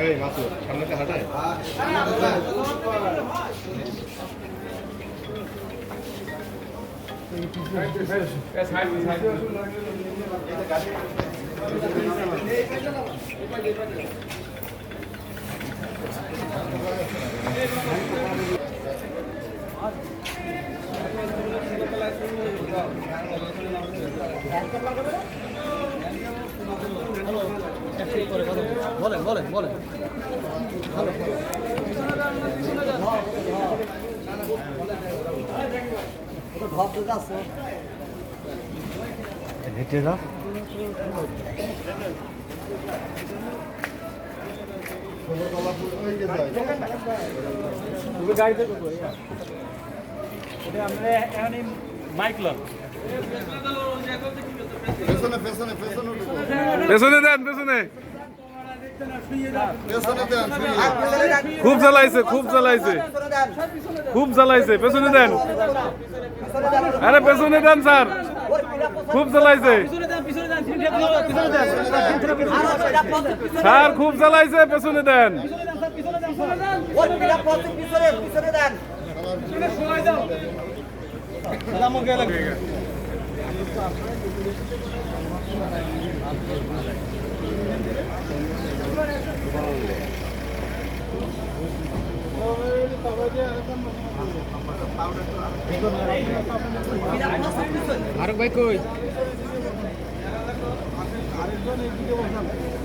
এই মাসুদ সামনেতে হাঁটায় বলেন বলেন বলেন হেঁটে না গাড়িতে আমরা এখন মাইক লক পেছনে পেছনে পেছনে। পেছনে দেন পেছনে। খুব জ্বালাইছে খুব জ্বালাইছে। খুব জ্বালাইছে। পেছনে দেন। আরে, পেছনে দেন, স্যার। খুব জ্বালাইছে। স্যার, খুব জ্বালাইছে। পেছনে দেন। পিছনে দেন ভাই কই আরেকজন এই দিকে কই